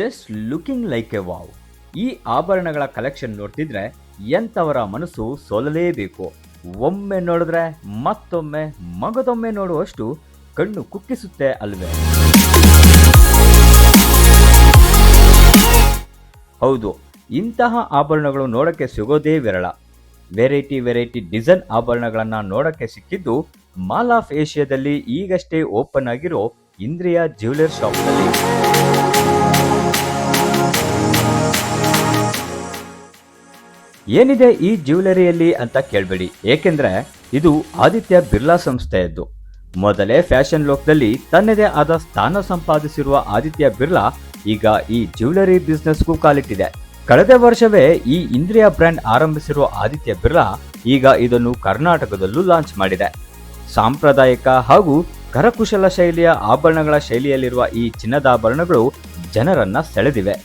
Just looking like a wow ಈ ಆಭರಣಗಳ collection ನೋಡ್ತಿದ್ರೆ ಎಂಥವರ ಮನಸ್ಸು ಸೋಲಲೇಬೇಕು. ಒಮ್ಮೆ ನೋಡಿದ್ರೆ ಮತ್ತೊಮ್ಮೆ, ಮಗದೊಮ್ಮೆ ನೋಡುವಷ್ಟು ಕಣ್ಣು ಕುಕ್ಕಿಸುತ್ತೆ ಅಲ್ವೇ? ಹೌದು, ಇಂತಹ ಆಭರಣಗಳು ನೋಡಕ್ಕೆ ಸಿಗೋದೇ ವಿರಳ. ವೆರೈಟಿ ವೆರೈಟಿ ಡಿಸೈನ್ ಆಭರಣಗಳನ್ನು ನೋಡಕ್ಕೆ ಸಿಕ್ಕಿದ್ದು ಮಾಲ್ ಆಫ್ ಏಷ್ಯಾದಲ್ಲಿ ಈಗಷ್ಟೇ ಓಪನ್ ಆಗಿರೋ ಇಂದ್ರಿಯಾ ಜ್ಯುವೆಲರ್ ಶಾಪ್ನಲ್ಲಿ ಏನಿದೆ ಈ ಜ್ಯುವೆಲರಿಯಲ್ಲಿ ಅಂತ ಕೇಳಬೇಡಿ. ಏಕೆಂದ್ರೆ ಇದು ಆದಿತ್ಯ ಬಿರ್ಲಾ ಸಂಸ್ಥೆಯದ್ದು. ಮೊದಲೇ ಫ್ಯಾಷನ್ ಲೋಕದಲ್ಲಿ ತನ್ನದೇ ಆದ ಸ್ಥಾನ ಸಂಪಾದಿಸಿರುವ ಆದಿತ್ಯ ಬಿರ್ಲಾ ಈಗ ಈ ಜ್ಯುವೆಲರಿ ಬಿಸ್ನೆಸ್ಗೂ ಕಾಲಿಟ್ಟಿದೆ. ಕಳೆದ ವರ್ಷವೇ ಈ ಇಂದ್ರಿಯ ಬ್ರ್ಯಾಂಡ್ ಆರಂಭಿಸಿರುವ ಆದಿತ್ಯ ಬಿರ್ಲಾ ಈಗ ಇದನ್ನು ಕರ್ನಾಟಕದಲ್ಲೂ ಲಾಂಚ್ ಮಾಡಿದೆ. ಸಾಂಪ್ರದಾಯಿಕ ಹಾಗೂ ಕರಕುಶಲ ಶೈಲಿಯ ಆಭರಣಗಳ ಶೈಲಿಯಲ್ಲಿರುವ ಈ ಚಿನ್ನದಾಭರಣಗಳು ಜನರನ್ನ ಸೆಳೆದಿವೆ.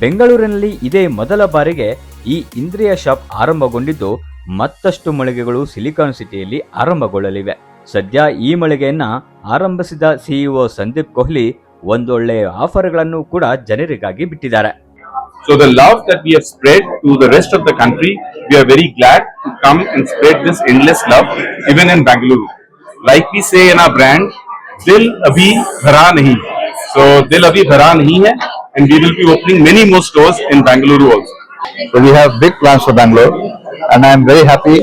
ಬೆಂಗಳೂರಿನಲ್ಲಿ ಇದೇ ಮೊದಲ ಬಾರಿಗೆ ಈ ಇಂದ್ರಿಯ ಶಾಪ್ ಆರಂಭಗೊಂಡಿದ್ದು ಮತ್ತಷ್ಟು ಮಳಿಗೆಗಳು ಸಿಲಿಕಾನ್ ಸಿಟಿಯಲ್ಲಿ ಆರಂಭಗೊಳ್ಳಲಿವೆ ಸದ್ಯ ಈ ಮಳಿಗೆಯನ್ನ ಆರಂಭಿಸಿದ ಸಿಇಒ ಸಂದೀಪ್ ಕೊಹ್ಲಿ ಒಂದೊಳ್ಳೆ ಆಫರ್ಗಳನ್ನು ಕೂಡ ಜನರಿಗಾಗಿ ಬಿಟ್ಟಿದ್ದಾರೆ So the love that we have spread to the rest of the country, we are very glad to come and spread this endless love even in Bangalore. Like we say in our brand, Dil Abhi Bhara Nahi. So Dil Abhi Bhara Nahi hai and we will be opening many more stores in Bangalore also. So we have big plans for Bangalore, and I am very happy.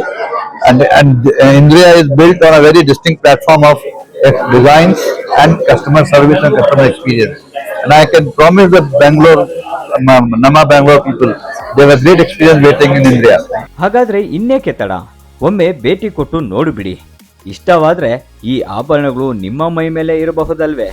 And and uh, Indria is built on a very distinct platform of uh, designs and customer service and customer experience. And I can promise the Bangalore, um, Nama Bangalore people, they have a great experience waiting in Indria. ಹಾಗಾದ್ರೆ ಇನ್ನೇಕೆ ತಡ ಒಮ್ಮೆ ಭೇಟಿ ಕೊಟ್ಟು ನೋಡಿಬಿಡಿ ಇಷ್ಟವಾದ್ರೆ ಈ ಆಭರಣಗಳು ನಿಮ್ಮ ಮೈ ಮೇಲೆ ಇರಬಹುದಲ್ವೇ